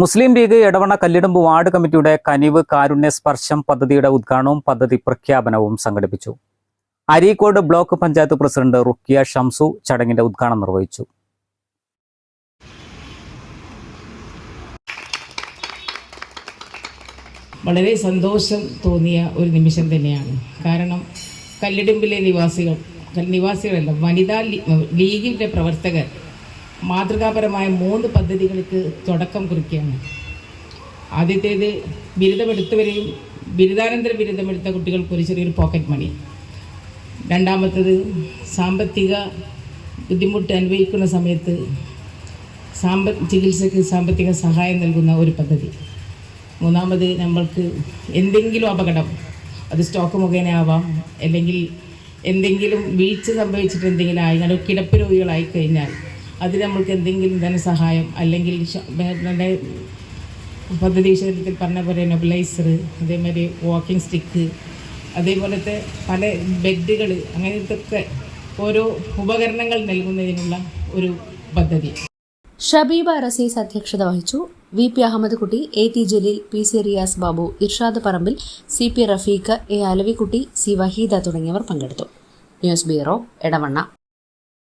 Muslim League Edavanna Kallidumbu ward കമ്മിറ്റിയുടെ കനിവ് കാരുണ്യ സ്പർശം പദ്ധതിയുടെ ഉദ്ഘാടനവും പദ്ധതി പ്രഖ്യാപനവും സംഘടിപ്പിച്ചു. അരീക്കോട് ബ്ലോക്ക് പഞ്ചായത്ത് പ്രസിഡന്റ് റുക്കിയ ഷംസു ചടങ്ങിന്റെ ഉദ്ഘാടനം നിർവഹിച്ചു. വളരെ സന്തോഷം തോന്നിയ ഒരു നിമിഷം തന്നെയാണ്. കാരണം കല്ലിടുമ്പിലെ നിവാസികൾ നിവാസികളല്ല വനിതാ ലീഗിന്റെ പ്രവർത്തകർ മാതൃകാപരമായ മൂന്ന് പദ്ധതികൾക്ക് തുടക്കം കുറിക്കുകയാണ്. ആദ്യത്തേത് ബിരുദമെടുത്തവരെയും ബിരുദാനന്തര ബിരുദമെടുത്ത കുട്ടികൾക്ക് ഒരു ചെറിയൊരു പോക്കറ്റ് മണി രണ്ടാമത്തത് സാമ്പത്തിക ബുദ്ധിമുട്ട് അനുഭവിക്കുന്ന സമയത്ത് സാമ്പ ചികിത്സയ്ക്ക് സാമ്പത്തിക സഹായം നൽകുന്ന ഒരു പദ്ധതി. മൂന്നാമത് നമ്മൾക്ക് എന്തെങ്കിലും അപകടം അത് സ്റ്റോക്ക് മുഖേന ആവാം അല്ലെങ്കിൽ എന്തെങ്കിലും വീഴ്ച സംഭവിച്ചിട്ട് എന്തെങ്കിലും ആയി കിടപ്പ് രോഗികളായി കഴിഞ്ഞാൽ അതിന് നമ്മൾക്ക് എന്തെങ്കിലും ധനസഹായം അല്ലെങ്കിൽ പദ്ധതി വിഷയത്തിൽ പറഞ്ഞ പോലെ നെബുലൈസർ അതേമാതിരി വാക്കിംഗ് സ്റ്റിക്ക് അതേപോലത്തെ പല ബെഡുകൾ അങ്ങനത്തെ ഓരോ ഉപകരണങ്ങൾ നൽകുന്നതിനുള്ള ഒരു പദ്ധതി. ഷബീബ റസീസ് അധ്യക്ഷത വഹിച്ചു. V P Ahammed Kutty A T Jaleel P C Riyas Babu Irshad Parambil C P Rafeeq A Alavikutty C Waheeda തുടങ്ങിയവർ പങ്കെടുത്തു. News bureau Edavanna.